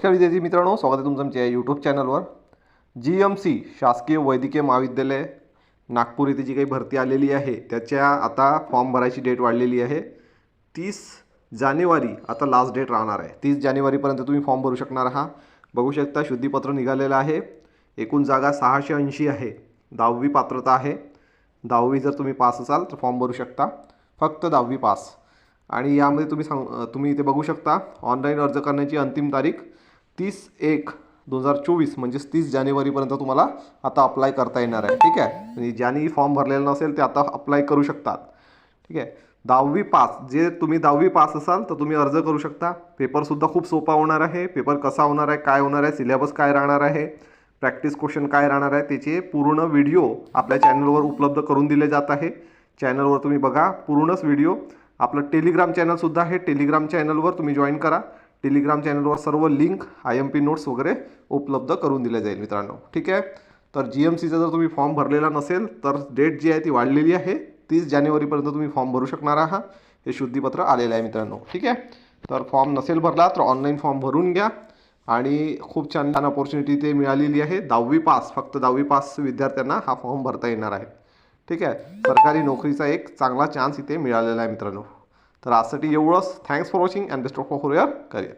नमस्कार विद्यार्थी मित्रांनो स्वागत आहे तुमचं आमच्या यूट्यूब चॅनलवर जी एम सी शासकीय वैद्यकीय महाविद्यालय नागपूर इथे जी काही भरती आलेली आहे त्याच्या आता फॉर्म भरायची डेट वाढलेली आहे. तीस जानेवारी आता लास्ट डेट राहणार आहे. तीस जानेवारीपर्यंत तुम्ही फॉर्म भरू शकणार आहात. बघू शकता शुद्धीपत्र निघालेलं आहे. एकूण जागा सहाशे ऐंशी आहे. दहावी पात्रता आहे. दहावी जर तुम्ही पास असाल तर फॉर्म भरू शकता. फक्त दहावी पास आणि यामध्ये तुम्ही सांग तुम्ही इथे बघू शकता ऑनलाईन अर्ज करण्याची अंतिम तारीख तीस एक दोन हजार चोवीस म्हणजेच तीस जानेवारीपर्यंत तुम्हाला आता अप्लाय करता येणार आहे. ठीक आहे? आणि ज्यांनी फॉर्म भरलेला नसेल ते आता अप्लाय करू शकतात. ठीक आहे? दहावी पास जे तुम्ही दहावी पास असाल तर तुम्ही अर्ज करू शकता. पेपरसुद्धा खूप सोपा होणार आहे. पेपर कसा होणार आहे काय होणार आहे सिलेबस काय राहणार आहे प्रॅक्टिस क्वेश्चन काय राहणार आहे त्याचे पूर्ण व्हिडिओ आपल्या चॅनलवर उपलब्ध करून दिले जात आहे. चॅनलवर तुम्ही बघा पूर्णच व्हिडिओ आपलं टेलिग्राम चॅनलसुद्धा आहे. टेलिग्राम चॅनलवर तुम्ही जॉईन करा. टेलिग्राम चॅनलवर सर्व link I M P notes वगैरे उपलब्ध करून दिले जाईल मित्रांनो. ठीक आहे? तर जी एम सीचा जर तुम्ही फॉर्म भरलेला नसेल तर डेट जी आहे ती वाढलेली आहे. तीस जानेवारीपर्यंत तुम्ही फॉर्म भरू शकणार आहात. हे शुद्धीपत्र आलेलं आहे मित्रांनो. ठीक आहे? तर फॉर्म नसेल भरला तर ऑनलाईन फॉर्म भरून घ्या. आणि खूप छान छान ऑपॉर्च्युनिटी ते मिळालेली आहे. दहावी पास फक्त दहावी पास विद्यार्थ्यांना हा फॉर्म भरता येणार आहे. ठीक आहे? सरकारी नोकरीचा एक चांगला चान्स इथे मिळालेला आहे मित्रांनो. तर आजसाठी एवढंच thanks for watching and best of for your career